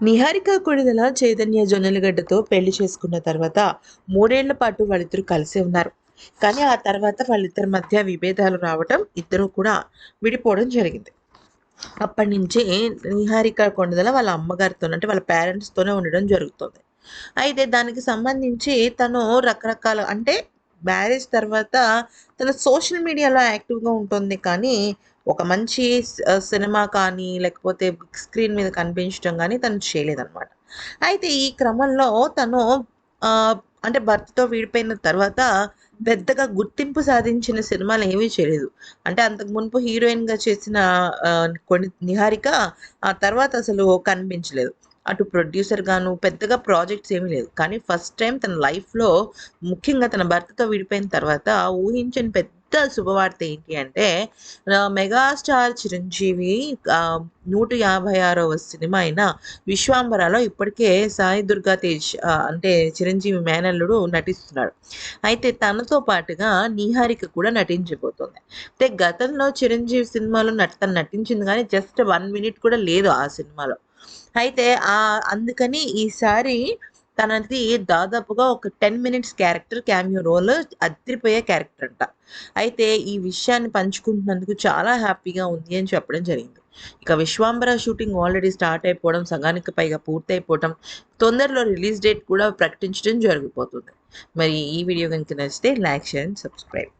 నిహారిక కొడిదల చైతన్య జొన్నలగడ్డతో పెళ్ళి చేసుకున్న తర్వాత మూడేళ్ళ పాటు వాళ్ళిద్దరూ కలిసి ఉన్నారు. కానీ ఆ తర్వాత వాళ్ళిద్దరి మధ్య విభేదాలు రావటం ఇద్దరు కూడా విడిపోవడం జరిగింది. అప్పటి నుంచే నిహారిక కొండదల వాళ్ళ అమ్మగారితో అంటే వాళ్ళ పేరెంట్స్తోనే ఉండడం జరుగుతుంది. అయితే దానికి సంబంధించి తను రకరకాల అంటే మ్యారేజ్ తర్వాత తన సోషల్ మీడియాలో యాక్టివ్గా ఉంటుంది కానీ ఒక మంచి సినిమా కానీ లేకపోతే బిగ్ స్క్రీన్ మీద కనిపించడం కానీ తను చేయలేదన్నమాట. అయితే ఈ క్రమంలో తను అంటే భర్తతో విడిపోయిన తర్వాత పెద్దగా గుర్తింపు సాధించిన సినిమాలు ఏమీ చేయలేదు. అంటే అంతకు మునుపు హీరోయిన్గా చేసిన కొన్ని నిహారిక ఆ తర్వాత అసలు కనిపించలేదు. అటు ప్రొడ్యూసర్ గాను పెద్దగా ప్రాజెక్ట్స్ ఏమీ లేదు. కానీ ఫస్ట్ టైం తన లైఫ్లో ముఖ్యంగా తన భర్తతో విడిపోయిన తర్వాత ఊహించని పెద్ద శుభవార్త ఏంటి అంటే మెగాస్టార్ చిరంజీవి నూట యాభై ఆరవ సినిమా అయిన విశ్వాంబరాలో ఇప్పటికే సాయి దుర్గా తేజ్ అంటే చిరంజీవి మేనల్లుడు నటిస్తున్నాడు. అయితే తనతో పాటుగా నిహారిక కూడా నటించబోతుంది. అయితే గతంలో చిరంజీవి సినిమాలో నట తను నటించింది కానీ జస్ట్ వన్ మినిట్ కూడా లేదు ఆ సినిమాలో. అయితే ఆ అందుకని ఈసారి తనది దాదాపుగా ఒక ten minutes character cameo role అదిరిపోయే క్యారెక్టర్ అంట. అయితే ఈ విషయాన్ని పంచుకుంటున్నందుకు చాలా హ్యాపీగా ఉంది అని చెప్పడం జరిగింది. ఇక విశ్వాంబర షూటింగ్ ఆల్రెడీ స్టార్ట్ అయిపోవడం సగానికి పైగా పూర్తయిపోవడం తొందరలో రిలీజ్ డేట్ కూడా ప్రకటించడం జరిగిపోతుంది. మరి ఈ వీడియో కనుక నచ్చితే లైక్ షేర్ అండ్ సబ్స్క్రైబ్.